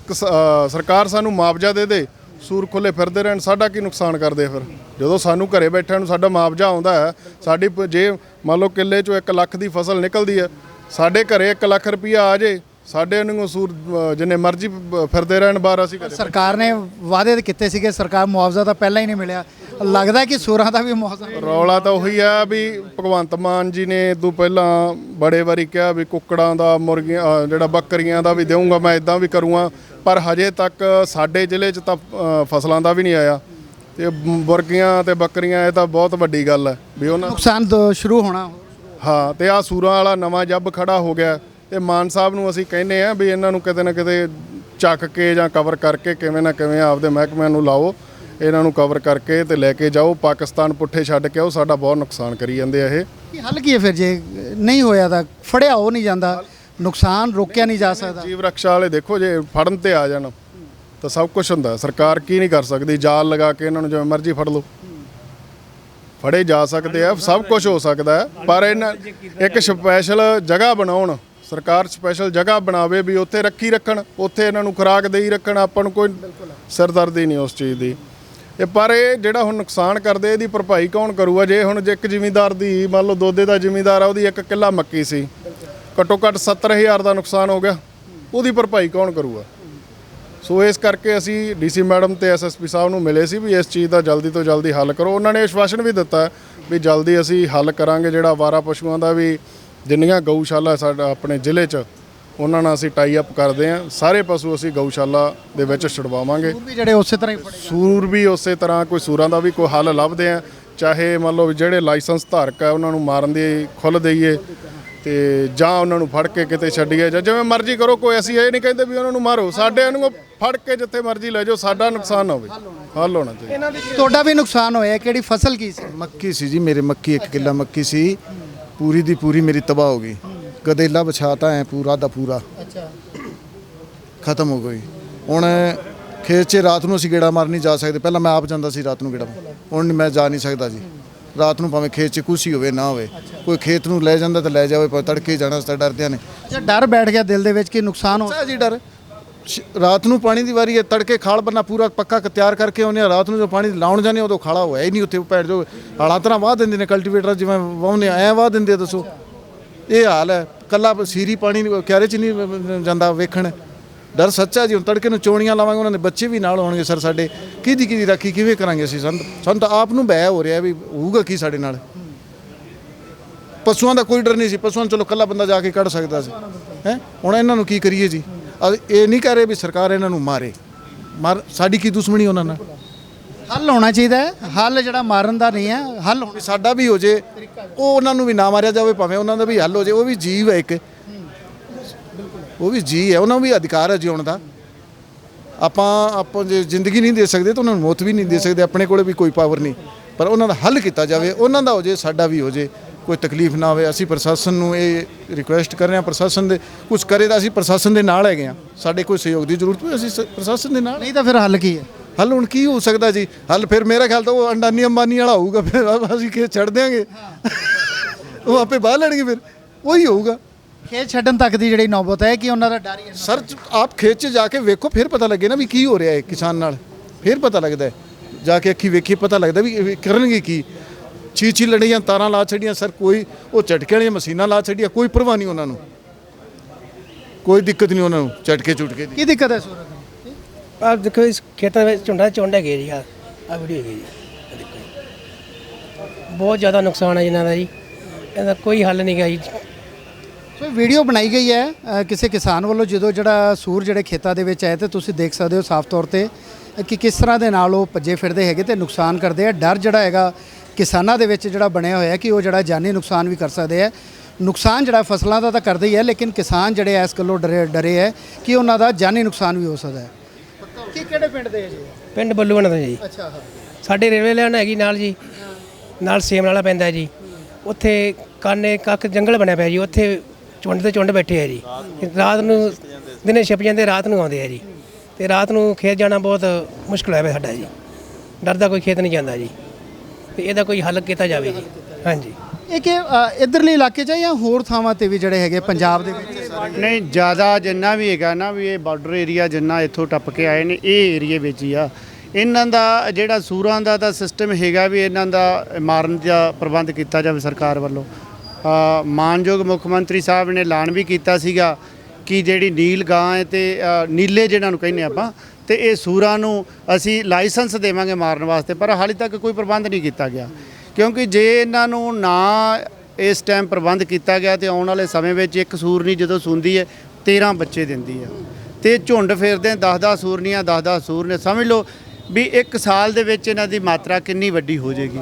ਕਿਸ- ਸਰਕਾਰ ਸਾਨੂੰ ਮੁਆਵਜ਼ਾ ਦੇ ਦੇ, ਸੂਰ ਖੁੱਲੇ ਫਿਰਦੇ ਰਹਿਣ, ਸਾਡਾ ਕੀ ਨੁਕਸਾਨ ਕਰਦੇ ਫਿਰ? ਜਦੋਂ ਸਾਨੂੰ ਘਰੇ ਬੈਠਿਆਂ ਨੂੰ ਸਾਡਾ ਮੁਆਵਜ਼ਾ ਆਉਂਦਾ ਹੈ, ਸਾਡੀ ਪ- ਜੇ ਮੰਨ ਲਓ, ਕਿੱਲੇ ਚੋਂ 1 ਲੱਖ ਦੀ ਫਸਲ ਨਿਕਲਦੀ ਹੈ, ਸਾਡੇ ਘਰੇ 1 ਲੱਖ ਰੁਪਈਆ ਆ ਜੇ ਸਾਡੇ ਨੂੰ ਸੂਰ ਜਿੰਨੇ ਮਰਜ਼ੀ ਫਿਰਦੇ ਰਹਿਣ ਬਾਹਰ ਅਸੀਂ ਘਰੇ ਸਰਕਾਰ ਨੇ ਵਾਅਦੇ ਕੀਤੇ ਸੀਗੇ ਸਰਕਾਰ ਮੁਆਵਜ਼ਾ ਤਾਂ ਪਹਿਲਾਂ ਹੀ ਨਹੀਂ ਮਿਲਿਆ। ਲੱਗਦਾ ਕਿ ਸੂਰਾਂ ਦਾ ਵੀ ਮੁਆਵਜ਼ਾ ਰੌਲਾ ਤਾਂ ਉਹੀ ਆ ਵੀ ਭਗਵੰਤ ਮਾਨ ਜੀ ਨੇ ਤੋਂ ਪਹਿਲਾਂ ਬੜੇ ਵਾਰੀ ਕਿਹਾ ਵੀ ਕੁੱਕੜਾਂ ਦਾ ਮੁਰਗੀਆਂ ਜਿਹੜਾ ਬੱਕਰੀਆਂ ਦਾ ਵੀ ਦੇਵਾਂਗਾ ਮੈਂ ਇਦਾਂ ਵੀ ਕਰੂੰਗਾ। ਪਰ ਹਜੇ ਤੱਕ ਸਾਡੇ ਜ਼ਿਲ੍ਹੇ 'ਚ ਤਾਂ ਫਸਲਾਂ ਦਾ ਵੀ ਨਹੀਂ ਆਇਆ। ਤੇ ਮੁਰਗੀਆਂ ਤੇ ਬੱਕਰੀਆਂ ਇਹ ਤਾਂ ਬਹੁਤ ਵੱਡੀ ਗੱਲ ਹੈ ਵੀ ਉਹਨਾਂ ਨੁਕਸਾਨ ਸ਼ੁਰੂ ਹੋਣਾ। ਹਾਂ ਤੇ ਆ ਸੂਰਾਂ ਵਾਲਾ ਨਵਾਂ ਜੱਬ ਖੜਾ ਹੋ ਗਿਆ। ਤੇ ਮਾਨ ਸਾਹਿਬ ਨੂੰ ਅਸੀਂ ਕਹਿੰਨੇ ਆ ਵੀ ਇਹਨਾਂ ਨੂੰ ਕਿਤੇ ਨਾ ਕਿਤੇ ਚੱਕ ਕੇ ਜਾਂ ਕਵਰ ਕਰਕੇ ਕਿਵੇਂ ਨਾ ਕਿਵੇਂ ਆਪਦੇ ਮਹਿਕਮਿਆਂ ਨੂੰ ਲਾਓ ਇਹਨਾਂ ਨੂੰ ਕਵਰ ਕਰਕੇ ਤੇ ਲੈ ਕੇ ਜਾਓ। ਪਾਕਿਸਤਾਨ ਪੁੱਠੇ ਛੱਡ ਕੇ ਆਓ ਸਾਡਾ ਬਹੁਤ ਨੁਕਸਾਨ ਕਰੀ ਜਾਂਦੇ ਆ ਇਹ। ਕੀ ਹੱਲ ਕੀ ਹੈ ਫਿਰ ਜੇ ਨਹੀਂ ਹੋਇਆ ਤਾਂ ਫੜਿਆ ਹੋ ਨਹੀਂ ਜਾਂਦਾ ਨੁਕਸਾਨ ਰੋਕਿਆ ਨਹੀਂ ਜਾ ਸਕਦਾ। ਜੀਵ ਰੱਖਿਆ ਵਾਲੇ ਦੇਖੋ ਜੇ ਫੜਨ ਤੇ ਆ ਜਾਣ ਤਾਂ ਸਭ ਕੁਝ ਹੁੰਦਾ ਸਰਕਾਰ ਕੀ ਨਹੀਂ ਕਰ ਸਕਦੀ ਜਾਲ ਲਗਾ ਕੇ ਇਹਨਾਂ ਨੂੰ ਜਿਵੇਂ ਮਰਜ਼ੀ ਫੜ ਲਓ। ਫੜੇ ਜਾ ਸਕਦੇ ਆ ਸਭ ਕੁਝ ਹੋ ਸਕਦਾ ਪਰ ਇਹਨਾਂ ਇੱਕ ਸਪੈਸ਼ਲ ਜਗ੍ਹਾ ਬਣਾਉਣ ਸਰਕਾਰ ਸਪੈਸ਼ਲ ਜਗ੍ਹਾ ਬਣਾਵੇ ਵੀ ਉੱਥੇ ਰੱਖੀ ਰੱਖਣ, ਉੱਥੇ ਇਹਨਾਂ ਨੂੰ ਖੁਰਾਕ ਦੇਈ ਰੱਖਣ, ਆਪਾਂ ਨੂੰ ਕੋਈ ਸਰਦਰਦੀ ਨਹੀਂ ਉਸ ਚੀਜ਼ ਦੀ। ਇਹ ਪਰ ਇਹ ਜਿਹੜਾ ਹੁਣ ਨੁਕਸਾਨ ਕਰਦੇ, ਇਹਦੀ ਭਰਪਾਈ ਕੌਣ ਕਰੂਗਾ? ਜੇ ਹੁਣ ਜੇ ਇੱਕ ਜ਼ਿਮੀਂਦਾਰ ਦੀ, ਮੰਨ ਲਓ ਦੋਦੇ ਦਾ ਜ਼ਿਮੀਂਦਾਰ ਆ, ਉਹਦੀ ਇੱਕ ਕਿੱਲਾ ਮੱਕੀ ਸੀ। ਘੱਟੋ ਘੱਟ 70000 ਦਾ ਨੁਕਸਾਨ ਹੋ ਗਿਆ। ਉਹਦੀ ਭਰਪਾਈ ਕੌਣ ਕਰੂਗਾ? ਸੋ ਇਸ ਕਰਕੇ ਅਸੀਂ ਡੀਸੀ ਮੈਡਮ ਤੇ ਐਸਐਸਪੀ ਸਾਹਿਬ ਨੂੰ ਮਿਲੇ ਸੀ ਵੀ ਇਸ ਚੀਜ਼ ਦਾ ਜਲਦੀ ਤੋਂ ਜਲਦੀ ਹੱਲ ਕਰੋ। ਉਹਨਾਂ ਨੇ ਆਸ਼ਵਾਸਨ ਵੀ ਦਿੱਤਾ ਵੀ ਜਲਦੀ ਅਸੀਂ ਹੱਲ ਕਰਾਂਗੇ ਜਿਹੜਾ ਵਾਰਾ ਪਸ਼ੂਆਂ ਦਾ ਵੀ ਜਿੰਨੀਆਂ ਗਊਸ਼ਾਲਾ ਸਾਡਾ ਆਪਣੇ ਜ਼ਿਲ੍ਹੇ 'ਚ ਉਹਨਾਂ ਨਾਲ ਅਸੀਂ ਟਾਈ ਅਪ ਕਰਦੇ ਹਾਂ। ਸਾਰੇ ਪਸ਼ੂ ਅਸੀਂ ਗਊਸ਼ਾਲਾ ਦੇ ਵਿੱਚ ਛੁਡਵਾਵਾਂਗੇ। ਉਹ ਵੀ ਜਿਹੜੇ ਉਸੇ ਤਰ੍ਹਾਂ ਹੀ ਫੜੇ ਸੂਰ ਵੀ ਉਸੇ ਤਰ੍ਹਾਂ ਕੋਈ ਸੂਰਾਂ ਦਾ ਵੀ ਕੋਈ ਹੱਲ ਲੱਭਦੇ ਆ। ਚਾਹੇ ਮੰਨ ਲਓ ਜਿਹੜੇ ਲਾਇਸੈਂਸ ਧਾਰਕ ਆ ਉਹਨਾਂ ਨੂੰ ਮਾਰਨ ਦੀ ਖੁੱਲ੍ਹ ਦਈਏ ਤੇ ਜਾਂ ਉਹਨਾਂ ਨੂੰ ਫੜ ਕੇ ਕਿਤੇ ਛੱਡੀਏ ਜਾਂ ਜਿਵੇਂ ਮਰਜ਼ੀ ਕਰੋ ਕੋਈ ਅਸੀਂ ਇਹ ਨਹੀਂ ਕਹਿੰਦੇ ਵੀ ਉਹਨਾਂ ਨੂੰ ਮਾਰੋ। ਸਾਡੇ ਨੂੰ ਫੜ ਕੇ ਜਿੱਥੇ ਮਰਜ਼ੀ ਲੈ ਜਾਓ ਸਾਡਾ ਨੁਕਸਾਨ ਨਾ ਹੋਵੇ। ਹੱਲ ਹੋਣਾ ਚਾਹੀਦਾ। ਤੁਹਾਡਾ ਵੀ ਨੁਕਸਾਨ ਹੋਇਆ ਕਿਹੜੀ ਫਸਲ ਕੀ ਸੀ? ਮੱਕੀ ਸੀ ਜੀ ਮੇਰੇ ਮੱਕੀ ਇੱਕ ਕਿੱਲਾ ਮੱਕੀ ਸੀ। ਪੂਰੀ ਦੀ ਪੂਰੀ ਮੇਰੀ ਤਬਾਹ ਹੋ ਗਈ। ਗਦੇਲਾ ਵਿਛਾਤਾ ਹੈ ਪੂਰਾ ਦਾ ਪੂਰਾ। ਅੱਛਾ। ਖਤਮ ਹੋ ਗਈ। ਹੁਣ ਖੇਤ 'ਚ ਰਾਤ ਨੂੰ ਅਸੀਂ ਗੇੜਾ ਮਾਰ ਨਹੀਂ ਜਾ ਸਕਦੇ। ਪਹਿਲਾਂ ਮੈਂ ਆਪ ਜਾਂਦਾ ਸੀ ਰਾਤ ਨੂੰ ਗੇੜਾ ਹੁਣ ਮੈਂ ਜਾ ਨਹੀਂ ਸਕਦਾ ਜੀ। ਰਾਤ ਨੂੰ ਭਾਵੇਂ ਖੇਤ 'ਚ ਹੀ ਹੋਵੇ ਨਾ ਹੋਵੇ। ਕੋਈ ਖੇਤ ਨੂੰ ਲੈ ਜਾਂਦਾ ਤਾਂ ਲੈ ਜਾਵੇ ਪਰ ਤੜਕੇ ਜਾਣਾ ਤਾਂ ਡਰਦਿਆਂ ਨੇ। ਡਰ ਬੈਠ ਗਿਆ ਦਿਲ ਦੇ ਵਿੱਚ ਕਿ ਨੁਕਸਾਨ ਹੋ ਸਾ ਜੀ ਡਰ। ਰਾਤ ਨੂੰ ਪਾਣੀ ਦੀ ਵਾਰੀ ਹੈ, ਤੜਕੇ ਖਾਲ ਬੰਨਾ ਪੂਰਾ ਪੱਕਾ ਤਿਆਰ ਕਰਕੇ ਆਉਂਦੇ ਆ ਰਾਤ ਨੂੰ ਜੋ ਪਾਣੀ ਲਾਉਣ ਜਾਂਦੇ ਉਦੋਂ ਖਾਲਾ ਹੋਇਆ ਹੀ ਨਹੀਂ ਉੱਥੇ। ਭੈਣ ਜੋ, ਹਾਲਾਂ ਤਰ੍ਹਾਂ ਵਾਹ ਦਿੰਦੇ ਨੇ ਕਲਟੀਵੇਟਰ ਜਿਵੇਂ ਵਾਹੁੰਦੇ ਐ ਵਾਹ ਦਿੰਦੇ ਆ, ਦੱਸੋ। ਇਹ ਹਾਲ ਹੈ, ਕੱਲਾ ਸੀਰੀ ਪਾਣੀ ਨੀ- ਕਿਆਰੇ ਚ ਨਹੀਂ ਜਾਂਦਾ ਵੇਖਣ। ਡਰ ਸੱਚਾ ਜੀ, ਹੁਣ ਤੜਕੇ ਨੂੰ ਚੋਣੀਆਂ ਲਾਵਾਂਗੇ, ਉਹਨਾਂ ਦੇ ਬੱਚੇ ਵੀ ਨਾਲ ਹੋਣਗੇ ਸਰ ਸਾਡੇ। ਕਿਹਦੀ ਕਿਹਦੀ ਰਾਖੀ, ਕਿਵੇਂ ਕਰਾਂਗੇ ਅਸੀਂ ਸਾਨੂੰ ਸਾਨੂੰ ਤਾਂ ਆਪ ਨੂੰ ਬੈ ਹੋ ਰਿਹਾ ਵੀ ਹੋਊਗਾ ਕੀ ਸਾਡੇ ਨਾਲ? ਪਸ਼ੂਆਂ ਦਾ ਕੋਈ ਡਰ ਨਹੀਂ ਸੀ, ਪਸ਼ੂਆਂ ਨੂੰ ਚਲੋ ਕੱਲਾ ਬੰਦਾ ਜਾ ਕੇ ਕੱਢ ਸਕਦਾ ਸੀ। ਹੈ? ਹੁਣ ਇਹਨਾਂ ਨੂੰ ਕੀ ਕਰੀਏ ਜੀ? ਇਹ ਨਹੀਂ ਕਹਿ ਰਹੇ ਵੀ ਸਰਕਾਰ ਇਹਨਾਂ ਨੂੰ ਮਾਰੇ। ਮਾਰ ਸਾਡੀ ਕੀ ਦੁਸ਼ਮਣੀ ਉਹਨਾਂ ਨਾਲ? ਹੱਲ ਹੋਣਾ ਚਾਹੀਦਾ ਹੈ। ਹੱਲ ਜਿਹੜਾ ਮਾਰਨ ਦਾ ਨਹੀਂ ਹੈ ਹੱਲ ਹੋਣਾ ਸਾਡਾ ਵੀ ਹੋ ਜੇ ਉਹ ਉਹਨਾਂ ਨੂੰ ਵੀ ਨਾ ਮਾਰਿਆ ਜਾਵੇ ਭਾਵੇਂ ਉਹਨਾਂ ਦਾ ਵੀ ਹੱਲ ਹੋ ਜੇ ਉਹ ਵੀ ਜੀਵ ਹੈ ਇੱਕ। ਉਹ ਵੀ ਜੀ ਹੈ ਉਹਨਾਂ ਨੂੰ ਵੀ ਅਧਿਕਾਰ ਹੈ ਜਿਉਣ ਦਾ। ਆਪਾਂ ਆਪਾਂ ਜੇ ਜ਼ਿੰਦਗੀ ਨਹੀਂ ਦੇ ਸਕਦੇ ਤਾਂ ਉਹਨਾਂ ਨੂੰ ਮੌਤ ਵੀ ਨਹੀਂ ਦੇ ਸਕਦੇ ਆਪਣੇ ਕੋਲੇ ਵੀ ਕੋਈ ਪਾਵਰ ਨਹੀਂ। ਪਰ ਉਹਨਾਂ ਦਾ ਹੱਲ ਕੀਤਾ ਜਾਵੇ ਉਹਨਾਂ ਦਾ ਹੋ ਜੇ ਸਾਡਾ ਵੀ ਹੋ ਜੇ। ਕੋਈ ਤਕਲੀਫ ਨਾ ਹੋਵੇ ਅਸੀਂ ਪ੍ਰਸ਼ਾਸਨ ਨੂੰ ਇਹ ਰਿਕੁਐਸਟ ਕਰ ਰਹੇ ਹਾਂ ਪ੍ਰਸ਼ਾਸਨ ਦੇ ਕੁਝ ਕਰੇ ਤਾਂ ਅਸੀਂ ਪ੍ਰਸ਼ਾਸਨ ਦੇ ਨਾਲ ਹੈਗੇ ਹਾਂ। ਸਾਡੇ ਕੋਈ ਸਹਿਯੋਗ ਦੀ ਜ਼ਰੂਰਤ ਹੋਵੇ ਅਸੀਂ ਸ- ਪ੍ਰਸ਼ਾਸਨ ਦੇ ਨਾਲ ਨਹੀਂ ਤਾਂ ਫਿਰ ਹੱਲ ਕੀ ਹੈ? ਹੱਲ ਹੁਣ ਕੀ ਹੋ ਸਕਦਾ ਜੀ? ਹੱਲ ਫਿਰ ਮੇਰਾ ਖਿਆਲ ਤਾਂ ਉਹ ਅੰਡਾਨੀ ਅੰਬਾਨੀ ਵਾਲਾ ਹੋਊਗਾ ਫਿਰ ਅਸੀਂ ਖੇਤ ਛੱਡ ਦਿਆਂਗੇ। ਉਹ ਆਪੇ ਬਾਹਰ ਲੈਣਗੇ ਫਿਰ ਉਹੀ ਹੋਊਗਾ। ਖੇਤ ਛੱਡਣ ਤੱਕ ਦੀ ਜਿਹੜੀ ਨੌਬਤ ਹੈ ਕਿ ਉਹਨਾਂ ਦਾ ਡਰ ਹੀ ਸਰ ਆਪ ਖੇਤ 'ਚ ਜਾ ਕੇ ਵੇਖੋ ਫਿਰ ਪਤਾ ਲੱਗੇ ਨਾ ਵੀ ਕੀ ਹੋ ਰਿਹਾ ਹੈ ਕਿਸਾਨ ਨਾਲ। ਫਿਰ ਪਤਾ ਲੱਗਦਾ ਹੈ। ਜਾ ਕੇ ਅੱਖੀ ਵੇਖੀ ਪਤਾ ਲੱਗਦਾ ਵੀ ਇਹ ਕਰਨਗੇ ਕੀ। ਚੀ ਚੀ ਲੜੀਆਂ ਤਾਰਾਂ ਲਾ ਛੱਡੀਆਂ ਸਰ ਕੋਈ ਉਹ ਝਟਕੇ ਵਾਲੀਆਂ ਮਸ਼ੀਨਾਂ ਲਾ ਛੱਡੀਆਂ ਕੋਈ ਪਰਵਾਹ ਨਹੀਂ ਉਹਨਾਂ ਨੂੰ। ਕੋਈ ਦਿੱਕਤ ਨਹੀਂ ਉਹਨਾਂ ਨੂੰ ਝਟਕੇ ਝੁਟਕੇ ਦੀ। ਕੀ ਦਿੱਕਤ ਹੈ ਸੂਰਤ ਨੂੰ ਦੇਖੋ ਇਸ ਖੇਤਾਂ ਵਿੱਚ ਝੁੰਡਾ ਝੁੰਡ ਹੈਗੇ ਜੀ ਆ ਆ ਵੀਡੀਓ ਹੈਗੀ ਜੀ ਆਹ ਦੇਖੋ ਜੀ। ਬਹੁਤ ਜ਼ਿਆਦਾ ਨੁਕਸਾਨ ਹੈ ਇਹਨਾਂ ਦਾ ਜੀ ਇਹਦਾ ਕੋਈ ਹੱਲ ਨਹੀਂ ਗਾ ਜੀ। ਸੋ ਇਹ ਵੀਡੀਓ ਬਣਾਈ ਗਈ ਹੈ ਅ, ਕਿਸੇ ਕਿਸਾਨ ਵੱਲੋਂ ਜਦੋਂ ਜਿਹੜਾ ਸੂਰ ਜਿਹੜੇ ਖੇਤਾਂ ਦੇ ਵਿੱਚ ਆਏ ਤੇ ਤੁਸੀਂ ਦੇਖ ਸਕਦੇ ਹੋ ਸਾਫ਼ ਤੌਰ ਤੇ ਕਿ ਕਿਸ ਤਰ੍ਹਾਂ ਦੇ ਨਾਲ ਉਹ ਭੱਜੇ ਫਿਰਦੇ ਹੈਗੇ ਤੇ ਨੁਕਸਾਨ ਕਰਦੇ ਆ। ਡਰ ਜਿਹੜਾ ਹੈਗਾ ਕਿਸਾਨਾਂ ਦੇ ਵਿੱਚ ਜਿਹੜਾ ਬਣਿਆ ਹੋਇਆ ਕਿ ਉਹ ਜਿਹੜਾ ਜਾਨੀ ਨੁਕਸਾਨ ਵੀ ਕਰ ਸਕਦੇ ਆ ਨੁਕਸਾਨ ਜਿਹੜਾ ਫਸਲਾਂ ਦਾ ਤਾਂ ਕਰਦੇ ਹੀ ਹੈ ਲੇਕਿਨ ਕਿਸਾਨ ਜਿਹੜੇ ਇਸ ਗੱਲੋਂ ਡਰੇ ਡਰੇ ਹੈ ਕਿ ਉਹਨਾਂ ਦਾ ਜਾਨੀ ਨੁਕਸਾਨ ਵੀ ਹੋ ਸਕਦਾ ਹੈ। ਕੀ ਕਿਹੜੇ ਪਿੰਡ ਦੇ ਜੀ? ਪਿੰਡ ਬੱਲੂਵਣ ਦਾ ਜੀ। ਅੱਛਾ ਹਾਂ। ਸਾਡੇ ਰੇਲਵੇ ਲਾਈਨ ਹੈਗੀ ਨਾਲ ਜੀ। ਨਾਲ ਸੇਮ ਵਾਲਾ ਪੈਂਦਾ ਜੀ। ਉੱਥੇ ਕਾਨੇ ਕੱਖ ਜੰਗਲ ਬਣਿਆ ਪਿਆ ਜੀ। ਉੱਥੇ ਚੁੰਡ ਤੇ ਚੁੰਡ ਬੈਠੇ ਆ ਜੀ। ਰਾਤ ਨੂੰ ਦਿਨੇ ਛਿਪ ਜਾਂਦੇ ਰਾਤ ਨੂੰ ਆਉਂਦੇ ਆ ਜੀ। ਤੇ ਰਾਤ ਨੂੰ ਖੇਤ ਜਾਣਾ ਬਹੁਤ ਮੁਸ਼ਕਲ ਹੋਇਆ ਪਿਆ ਸਾਡਾ ਜੀ। ਡਰਦਾ ਕੋਈ ਖੇਤ ਨਹੀਂ ਜਾਂਦਾ ਜੀ। ਤੇ ਇਹਦਾ ਕੋਈ ਹੱਲ ਕੀਤਾ ਜਾਵੇ ਜੀ। ਹਾਂਜੀ। ਇਹ ਕਿ ਅ, ਇੱਧਰਲੇ ਇਲਾਕੇ 'ਚ ਹੈ ਜਾਂ ਹੋਰ ਥਾਵਾਂ ਤੇ ਵੀ ਜਿਹੜੇ ਹੈਗੇ ਪੰਜਾਬ ਦੇ ਵਿੱਚ? ਨਹੀਂ ਜ਼ਿਆਦਾ ਜਿੰਨਾ ਵੀ ਹੈਗਾ ਨਾ ਵੀ ਇਹ ਬਾਰਡਰ ਏਰੀਆ ਜਿੰਨਾ ਇੱਥੋਂ ਟੱਪ ਕੇ ਆਏ ਨੇ ਇਹ ਏਰੀਏ ਵਿੱਚ ਹੀ ਆ। ਇਹਨਾਂ ਦਾ ਜਿਹੜਾ ਸੂਰਾਂ ਦਾ ਤਾਂ ਸਿਸਟਮ ਹੈਗਾ ਵੀ ਇਹਨਾਂ ਦਾ ਮਾਰਨ ਦਾ ਪ੍ਰਬੰਧ ਕੀਤਾ ਜਾਵੇ ਸਰਕਾਰ ਵੱਲੋਂ। ਅ, ਮਾਨਯੋਗ ਮੁੱਖ ਮੰਤਰੀ ਸਾਹਿਬ ਨੇ ਐਲਾਨ ਵੀ ਕੀਤਾ ਸੀਗਾ ਕਿ ਜਿਹੜੀ ਨੀਲ ਗਾਂ ਹੈ ਤੇ ਅ, ਨੀਲੇ ਜਿਹਨਾਂ ਨੂੰ ਕਹਿੰਦੇ ਆਪਾਂ ਤੇ ਇਹ ਸੂਰਾਂ ਨੂੰ ਅਸੀਂ ਲਾਇਸੈਂਸ ਦੇਵਾਂਗੇ ਮਾਰਨ ਵਾਸਤੇ, ਪਰ ਹਾਲੇ ਤੱਕ ਕੋਈ ਪ੍ਰਬੰਧ ਨਹੀਂ ਕੀਤਾ ਗਿਆ। ਕਿਉਂਕਿ ਜੇ ਇਹਨਾਂ ਨੂੰ ਨਾ ਇਸ ਟਾਈਮ ਪ੍ਰਬੰਧ ਕੀਤਾ ਗਿਆ ਤੇ ਆਉਣ ਵਾਲੇ ਸਮੇਂ ਵਿੱਚ ਇੱਕ ਸੂਰਨੀ ਜਦੋਂ ਸੁੰਦੀ ਹੈ 13 ਬੱਚੇ ਦਿੰਦੀ ਹੈ ਤੇ ਝੁੰਡ ਫੇਰਦੇ 10-10 ਸੂਰਨੀਆਂ 10-10 ਸੂਰਨੇ ਸਮਝ ਲਓ ਵੀ ਇੱਕ ਸਾਲ ਦੇ ਵਿੱਚ ਇਹਨਾਂ ਦੀ ਮਾਤਰਾ ਕਿੰਨੀ ਵੱਡੀ ਹੋ ਜਾਏਗੀ।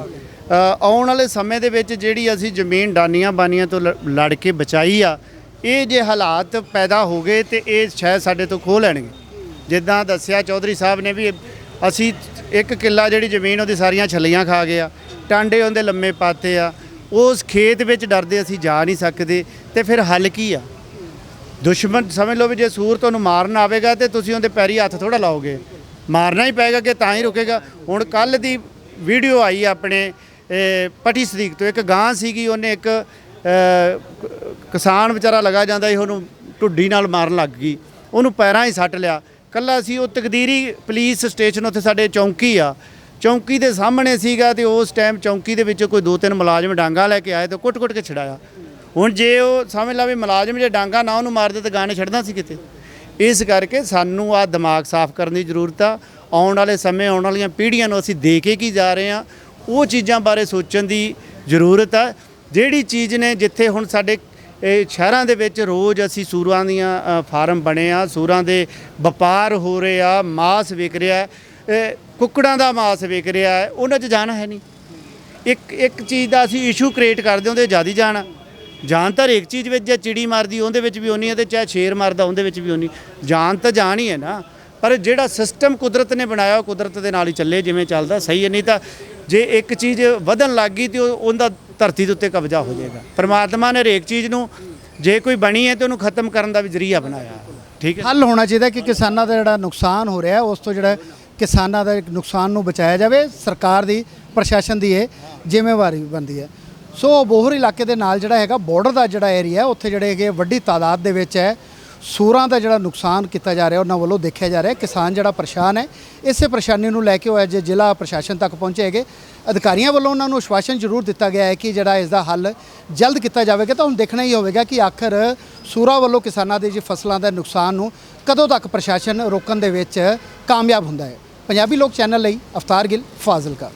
ਆਉਣ ਵਾਲੇ ਸਮੇਂ ਦੇ ਵਿੱਚ ਜਿਹੜੀ ਅਸੀਂ ਜ਼ਮੀਨ ਡਾਨੀਆਂ ਬਾਨੀਆਂ ਤੋਂ ਲ- ਲੜ ਕੇ ਬਚਾਈ ਆ, ਇਹ ਜੇ ਹਾਲਾਤ ਪੈਦਾ ਹੋ ਗਏ ਤੇ ਇਹ ਸ਼ਾਇਦ ਸਾਡੇ ਤੋਂ ਖੋਹ ਲੈਣਗੇ। ਜਿੱਦਾਂ ਦੱਸਿਆ ਚੌਧਰੀ ਸਾਹਿਬ ਨੇ ਵੀ ਅਸੀਂ ਇੱਕ ਕਿੱਲਾ ਜਿਹੜੀ ਜ਼ਮੀਨ ਉਹਦੀ ਸਾਰੀਆਂ ਛੱਲੀਆਂ ਖਾ ਗਏ ਆ ਟਾਂਡੇ ਉਹਦੇ ਲੰਮੇ ਪਾਤੇ ਆ ਉਸ ਖੇਤ ਵਿੱਚ ਡਰਦੇ ਅਸੀਂ ਜਾ ਨਹੀਂ ਸਕਦੇ ਤੇ ਫਿਰ ਹੱਲ ਕੀ ਆ? ਦੁਸ਼ਮਣ ਸਮਝ ਲਓ ਵੀ ਜੇ ਸੂਰ ਤੁਹਾਨੂੰ ਮਾਰਨ ਆਵੇਗਾ ਤੇ ਤੁਸੀਂ ਉਹਦੇ ਪੈਰੀ ਹੱਥ ਥੋੜਾ ਲਾਓਗੇ। ਮਾਰਨਾ ਹੀ ਪਏਗਾ ਕਿ ਤਾਂ ਹੀ ਰੁਕੇਗਾ। ਹੁਣ ਕੱਲ ਦੀ ਵੀਡੀਓ ਆਈ ਆਪਣੇ ਇਹ, ਪੱਟੀ ਸਦੀਕ ਤੋਂ। ਇੱਕ ਗਾਂ ਸੀਗੀ ਉਹਨੇ ਇੱਕ ਕਿਸਾਨ ਵਿਚਾਰਾ ਲਗਾ ਜਾਂਦਾ ਸੀ ਉਹਨੂੰ ਢੁੱਡੀ ਨਾਲ ਮਾਰਨ ਲੱਗ ਗਈ। ਉਹਨੂੰ ਪੈਰਾਂ ਹੀ ਸੱਟ ਲਿਆ। ਕੱਲਾ ਸੀ, ਉਹ ਤਕਦੀਰੀ ਪੁਲਿਸ ਸਟੇਸ਼ਨ ਉੱਥੇ ਸਾਡੇ ਚੌਂਕੀ ਆ। ਚੌਂਕੀ ਦੇ ਸਾਹਮਣੇ ਸੀਗਾ ਤੇ ਉਸ ਟਾਈਮ ਚੌਂਕੀ ਦੇ ਵਿੱਚੋਂ ਕੋਈ ਦੋ ਤਿੰਨ ਮੁਲਾਜ਼ਮ ਡਾਂਗਾ ਲੈ ਕੇ ਆਏ ਤੇ ਕੁੱਟ-ਕੁੱਟ ਕੇ ਛਡਾਇਆ। ਹੁਣ ਜੇ ਉਹ ਸਮਝ ਲਾ ਵੀ ਮੁਲਾਜ਼ਮ ਜੇ ਡਾਂਗਾ ਨਾ ਉਹਨੂੰ ਮਾਰਦੇ ਤਾਂ ਗਾਣੇ ਛੱਡਦਾ ਸੀ ਕਿਤੇ। ਇਸ ਕਰਕੇ ਸਾਨੂੰ ਆ ਦਿਮਾਗ ਸਾਫ਼ ਕਰਨ ਦੀ ਜ਼ਰੂਰਤ ਆ। ਆਉਣ ਵਾਲੇ ਸਮੇਂ, ਆਉਣ ਵਾਲੀਆਂ ਪੀੜ੍ਹੀਆਂ ਨੂੰ ਅਸੀਂ ਦੇ ਕੇ ਕੀ ਜਾ ਰਹੇ ਆ ਉਹ ਚੀਜ਼ਾਂ ਬਾਰੇ ਸੋਚਣ ਦੀ ਜ਼ਰੂਰਤ ਆ। ਜਿਹੜੀ ਚੀਜ਼ ਨੇ ਜਿੱਥੇ ਹੁਣ ਸਾਡੇ ਇਹ ਸ਼ਹਿਰਾਂ ਦੇ ਵਿੱਚ ਰੋਜ਼ ਅਸੀਂ ਸੂਰਾਂ ਦੀਆਂ ਫਾਰਮ ਬਣੇ ਆ, ਸੂਰਾਂ ਦੇ ਵਪਾਰ ਹੋ ਰਹੇ ਆ, ਮਾਸ ਵਿਕ ਰਿਹਾ ਕੁੱਕੜਾਂ ਦਾ ਮਾਸ ਵਿਕ ਰਿਹਾ ਉਹਨਾਂ 'ਚ ਜਾਣ ਹੈ ਨਹੀਂ। ਇੱਕ ਇੱਕ ਚੀਜ਼ ਦਾ ਅਸੀਂ ਇਸ਼ੂ ਕ੍ਰੀਏਟ ਕਰਦੇ ਹੁੰਦੇ ਉਹਦੇ ਜ਼ਿਆਦਾ ਜਾਣ। ਜਾਨ ਤਾਂ ਹਰੇਕ ਚੀਜ਼ ਵਿੱਚ, ਜੇ ਚਿੜੀ ਮਾਰਦੀ, ਉਹਦੇ ਵਿੱਚ ਵੀ ਉਨੀ ਹੈ ਤੇ ਚਾਹੇ ਸ਼ੇਰ ਮਾਰਦਾ, ਉਹਦੇ ਵਿੱਚ ਵੀ ਉਨੀ ਜਾਨ ਤਾਂ ਜਾਨ ਹੀ ਹੈ ਨਾ, ਪਰ ਜਿਹੜਾ ਸਿਸਟਮ ਕੁਦਰਤ ਨੇ ਬਣਾਇਆ, ਉਹ ਕੁਦਰਤ ਦੇ ਨਾਲ ਹੀ ਚੱਲੇ, ਜਿਵੇਂ ਚੱਲਦਾ, ਸਹੀ ਹੈ, ਨਹੀਂ ਤਾਂ ਜੇ ਇੱਕ ਚੀਜ਼ ਵਧਣ ਲੱਗ ਗਈ ਤੇ ਉਹਦਾ ਧਰਤੀ ਦੇ ਉੱਤੇ ਕਬਜ਼ਾ ਹੋ ਜਾਏਗਾ। ਪਰਮਾਤਮਾ ਨੇ ਹਰੇਕ ਚੀਜ਼ ਨੂੰ ਜੇ ਕੋਈ ਬਣੀ ਹੈ ਤੇ ਉਹਨੂੰ ਖਤਮ ਕਰਨ ਦਾ ਵੀ ਜ਼ਰੀਆ ਬਣਾਇਆ। ਠੀਕ ਹੈ? ਹੱਲ ਹੋਣਾ ਚਾਹੀਦਾ ਕਿ ਕਿਸਾਨਾਂ ਦਾ ਜਿਹੜਾ ਨੁਕਸਾਨ ਹੋ ਰਿਹਾ, ਉਸ ਤੋਂ ਜਿਹੜਾ ਕਿਸਾਨਾਂ ਦਾ ਨੁਕਸਾਨ ਨੂੰ ਬਚਾਇਆ ਜਾਵੇ, ਸਰਕਾਰ ਦੀ, ਪ੍ਰਸ਼ਾਸਨ ਦੀ ਇਹ ਜ਼ਿੰਮੇਵਾਰੀ ਬਣਦੀ ਹੈ। ਸੋ ਬੋਹਰ ਇਲਾਕੇ ਦੇ ਨਾਲ ਜਿਹੜਾ ਹੈਗਾ ਬਾਰਡਰ ਦਾ ਜਿਹੜਾ ਏਰੀਆ ਉੱਥੇ ਜਿਹੜੇ ਹੈਗੇ ਵੱਡੀ ਤਾਦਾਦ ਦੇ ਵਿੱਚ ਹੈ। ਸੂਰਾਂ ਦਾ ਜਿਹੜਾ ਨੁਕਸਾਨ ਕੀਤਾ ਜਾ ਰਿਹਾ, ਉਹਨਾਂ ਵੱਲੋਂ ਦੇਖਿਆ ਜਾ ਰਿਹਾ, ਕਿਸਾਨ ਜਿਹੜਾ ਪਰੇਸ਼ਾਨ ਹੈ, ਇਸੇ ਪਰੇਸ਼ਾਨੀ ਨੂੰ ਲੈ ਕੇ ਉਹ ਅੱਜ ਜ਼ਿਲ੍ਹਾ ਪ੍ਰਸ਼ਾਸਨ ਤੱਕ ਪਹੁੰਚੇ ਹੈਗੇ। ਅਧਿਕਾਰੀਆਂ ਵੱਲੋਂ ਉਹਨਾਂ ਨੂੰ ਆਸ਼ਵਾਸਨ ਜ਼ਰੂਰ ਦਿੱਤਾ ਗਿਆ ਹੈ ਕਿ ਜਿਹੜਾ ਇਸ ਦਾ ਹੱਲ ਜਲਦ ਕੀਤਾ ਜਾਵੇਗਾ, ਤਾਂ ਹੁਣ ਦੇਖਣਾ ਹੀ ਹੋਵੇਗਾ ਕਿ ਆਖਰ ਸੂਰਾਂ ਵੱਲੋਂ ਕਿਸਾਨਾਂ ਦੇ ਜੀ ਫਸਲਾਂ ਦਾ ਨੁਕਸਾਨ ਨੂੰ ਕਦੋਂ ਤੱਕ ਪ੍ਰਸ਼ਾਸਨ ਰੋਕਣ ਦੇ ਵਿੱਚ ਕਾਮਯਾਬ ਹੁੰਦਾ ਹੈ। ਪੰਜਾਬੀ ਲੋਕ ਚੈਨਲ ਲਈ ਅਫਤਾਰ ਗਿੱਲ, ਫਾਜ਼ਿਲਕਾ।